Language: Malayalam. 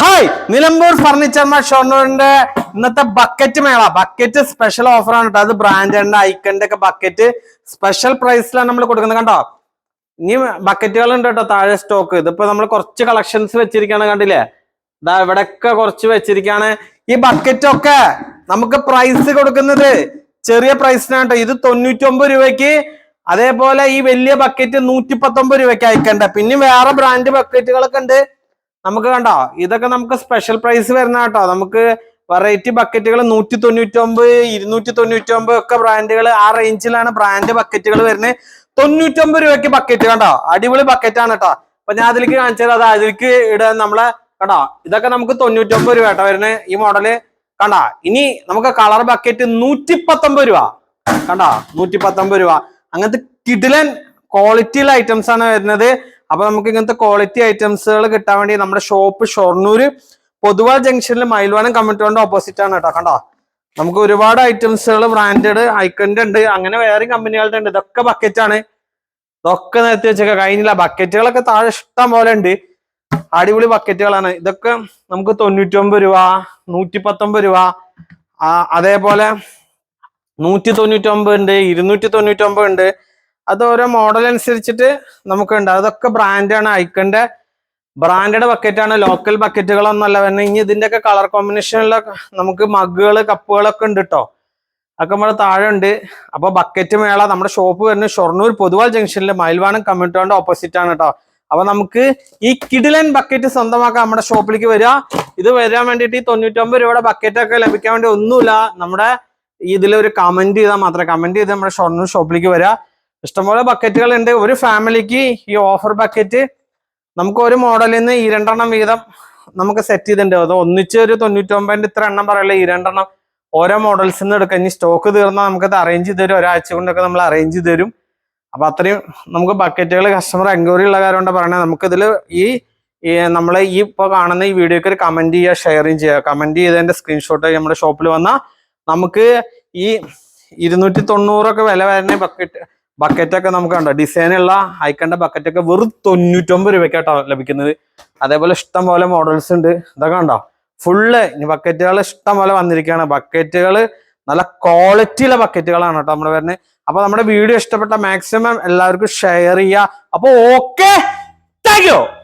ഹായ് നിലമ്പൂർ ഫർണിച്ചർ മാ ഷൊർണൂരിന്റെ ഇന്നത്തെ ബക്കറ്റ് മേള. ബക്കറ്റ് സ്പെഷ്യൽ ഓഫർ ആണ് കേട്ടോ അത് ബ്രാൻഡിന്റെ ഐക്കന്റെ ഒക്കെ ബക്കറ്റ് സ്പെഷ്യൽ പ്രൈസിലാണ് നമ്മൾ കൊടുക്കുന്നത് കണ്ടോ? ഇനി ബക്കറ്റുകൾ ഉണ്ട് കേട്ടോ താഴെ സ്റ്റോക്ക് ഇതിപ്പോ നമ്മൾ കുറച്ച് കളക്ഷൻസ് വെച്ചിരിക്കാണ് കണ്ടില്ലേ? ഇതാ ഇവിടെയൊക്കെ കുറച്ച് വെച്ചിരിക്കാണ്. ഈ ബക്കറ്റ് ഒക്കെ നമുക്ക് പ്രൈസ് കൊടുക്കുന്നത് ചെറിയ പ്രൈസിനാണ് കേട്ടോ ഇത് തൊണ്ണൂറ്റി ഒമ്പത് രൂപയ്ക്ക്. അതേപോലെ ഈ വലിയ ബക്കറ്റ് നൂറ്റി പത്തൊമ്പത് രൂപയ്ക്ക് അയക്കണ്ട. പിന്നെ വേറെ ബ്രാൻഡ് ബക്കറ്റുകളൊക്കെ ഉണ്ട്. നമുക്ക് കണ്ടോ? ഇതൊക്കെ നമുക്ക് സ്പെഷ്യൽ പ്രൈസ് വരുന്ന കേട്ടോ നമുക്ക് വെറൈറ്റി ബക്കറ്റുകൾ നൂറ്റി തൊണ്ണൂറ്റി ഒമ്പത് ഇരുന്നൂറ്റി തൊണ്ണൂറ്റി ഒമ്പത് ഒക്കെ ബ്രാൻഡുകൾ ആ റേഞ്ചിലാണ് ബ്രാൻഡ് ബക്കറ്റുകൾ വരുന്നത്. തൊണ്ണൂറ്റി ഒമ്പത് രൂപയ്ക്ക് ബക്കറ്റ് കണ്ടോ? അടിപൊളി ബക്കറ്റാണ് കേട്ടോ അപ്പൊ ഞാൻ അതിലേക്ക് കാണിച്ചത് അത് അതിലേക്ക് ഇടാൻ നമ്മളെ കണ്ടോ? ഇതൊക്കെ നമുക്ക് തൊണ്ണൂറ്റി ഒമ്പത് രൂപ കേട്ടോ വരുന്നത്. ഈ മോഡൽ കണ്ടോ? ഇനി നമുക്ക് കളർ ബക്കറ്റ് നൂറ്റി പത്തൊമ്പത് രൂപ. കണ്ടോ? നൂറ്റി പത്തൊമ്പത് രൂപ. അങ്ങനത്തെ കിടിലൻ ക്വാളിറ്റിയുള്ള ഐറ്റംസ് ആണ് വരുന്നത്. അപ്പൊ നമുക്ക് ഇങ്ങനത്തെ ക്വാളിറ്റി ഐറ്റംസുകൾ കിട്ടാൻ വേണ്ടി നമ്മുടെ ഷോപ്പ് ഷൊർണൂര് പൊതുവാ ജംഗ്ഷനിൽ മയിൽവാനം കമ്മിറ്റിയുടെ ഓപ്പോസിറ്റ് ആണ് കേട്ടോ. കണ്ടോ? നമുക്ക് ഒരുപാട് ഐറ്റംസുകൾ ബ്രാൻഡഡ് ഐക്കന്റെ ഉണ്ട്. അങ്ങനെ വേറെ കമ്പനികളുടെ ഉണ്ട്. ഇതൊക്കെ ബക്കറ്റ് ആണ്. ഇതൊക്കെ നിർത്തി വെച്ചേക്ക. കഴിഞ്ഞില്ല. ബക്കറ്റുകളൊക്കെ താഴെ ഇഷ്ടം പോലെ ഉണ്ട്. അടിപൊളി ബക്കറ്റുകളാണ് ഇതൊക്കെ നമുക്ക് തൊണ്ണൂറ്റി ഒമ്പത് രൂപ നൂറ്റി പത്തൊമ്പത് രൂപ അതേപോലെ നൂറ്റി തൊണ്ണൂറ്റി ഒമ്പത് ഉണ്ട് ഇരുന്നൂറ്റി തൊണ്ണൂറ്റി ഒമ്പത് ഉണ്ട്. അത് ഓരോ മോഡൽ അനുസരിച്ചിട്ട് നമുക്ക് ഉണ്ട് അതൊക്കെ ബ്രാൻഡാണ് ഐക്കന്റെ ബ്രാൻഡഡ് ബക്കറ്റാണ് ലോക്കൽ ബക്കറ്റുകളൊന്നല്ല വരുന്നത് ഇനി ഇതിന്റെയൊക്കെ കളർ കോമ്പിനേഷനിലൊക്കെ നമുക്ക് മഗ്ഗുകൾ കപ്പുകളൊക്കെ ഉണ്ട് കേട്ടോ അതൊക്കെ നമ്മുടെ താഴെ ഉണ്ട്. അപ്പൊ ബക്കറ്റ് മേള നമ്മുടെ ഷോപ്പ് വരുന്നത് ഷൊർണൂർ പൊതുവാൾ ജംഗ്ഷനിൽ മയിൽവാണം കമ്മ്യൂണിറ്റിയുടെ ഓപ്പോസിറ്റ് ആണ് കേട്ടോ അപ്പൊ നമുക്ക് ഈ കിഡിലൻ ബക്കറ്റ് സ്വന്തമാക്കാൻ നമ്മുടെ ഷോപ്പിലേക്ക് വരിക. ഇത് വരാൻ വേണ്ടിയിട്ട് ഈ തൊണ്ണൂറ്റൊമ്പത് രൂപയുടെ ബക്കറ്റൊക്കെ ലഭിക്കാൻ വേണ്ടി ഒന്നുമില്ല. നമ്മുടെ ഇതിലൊരു കമന്റ് ചെയ്താൽ മാത്രമേ കമന്റ് ചെയ്ത് നമ്മുടെ ഷൊർണൂർ ഷോപ്പിലേക്ക് വരിക. ഇഷ്ടംപോലെ ബക്കറ്റുകൾ ഉണ്ട് ഒരു ഫാമിലിക്ക് ഈ ഓഫർ ബക്കറ്റ് നമുക്ക് ഒരു മോഡലിൽ നിന്ന് ഈ രണ്ടെണ്ണം വീതം നമുക്ക് സെറ്റ് ചെയ്തിട്ടുണ്ട്. അത് ഒന്നിച്ച് ഒരു തൊണ്ണൂറ്റൊമ്പതിന്റെ ഇത്ര എണ്ണം പറയല്ലേ? ഈ രണ്ടെണ്ണം ഓരോ മോഡൽസിൽ നിന്ന് എടുക്കാം. ഇനി സ്റ്റോക്ക് തീർന്നാൽ നമുക്കത് അറേഞ്ച് ചെയ്ത് തരും. ഒരാഴ്ച കൊണ്ടൊക്കെ നമ്മൾ അറേഞ്ച് ചെയ്ത് തരും. അപ്പൊ അത്രയും നമുക്ക് ബക്കറ്റുകൾ കസ്റ്റമർ എൻക്വയറി ഉള്ള കാര്യം കൊണ്ട് പറയണത് നമുക്കിതിൽ ഈ നമ്മളെ ഈ ഇപ്പോൾ കാണുന്ന ഈ വീഡിയോക്ക് ഒരു കമന്റ് ചെയ്യുക ഷെയറിങ് ചെയ്യുക. കമന്റ് ചെയ്തതിന്റെ സ്ക്രീൻഷോട്ട് നമ്മുടെ ഷോപ്പിൽ വന്നാൽ നമുക്ക് ഈ ഇരുന്നൂറ്റി തൊണ്ണൂറൊക്കെ വില വരുന്ന ബക്കറ്റ് ബക്കറ്റൊക്കെ നമുക്ക് കണ്ടോ? ഡിസൈനുള്ള ഐക്കണ്ട ബക്കറ്റൊക്കെ വെറും തൊണ്ണൂറ്റൊമ്പത് രൂപയ്ക്കാട്ടോ ലഭിക്കുന്നത്. അതേപോലെ ഇഷ്ടം പോലെ മോഡൽസ് ഉണ്ട്. ഇതൊക്കെ കണ്ടോ? ഫുള്ള് ഇനി ബക്കറ്റുകൾ ഇഷ്ടം പോലെ വന്നിരിക്കുകയാണ്. ബക്കറ്റുകൾ നല്ല ക്വാളിറ്റിയുള്ള ബക്കറ്റുകളാണ് കേട്ടോ നമ്മൾ വരുന്നത്. അപ്പൊ നമ്മുടെ വീഡിയോ ഇഷ്ടപ്പെട്ട മാക്സിമം എല്ലാവർക്കും ഷെയർ ചെയ്യുക. അപ്പൊ ഓക്കെ താങ്ക്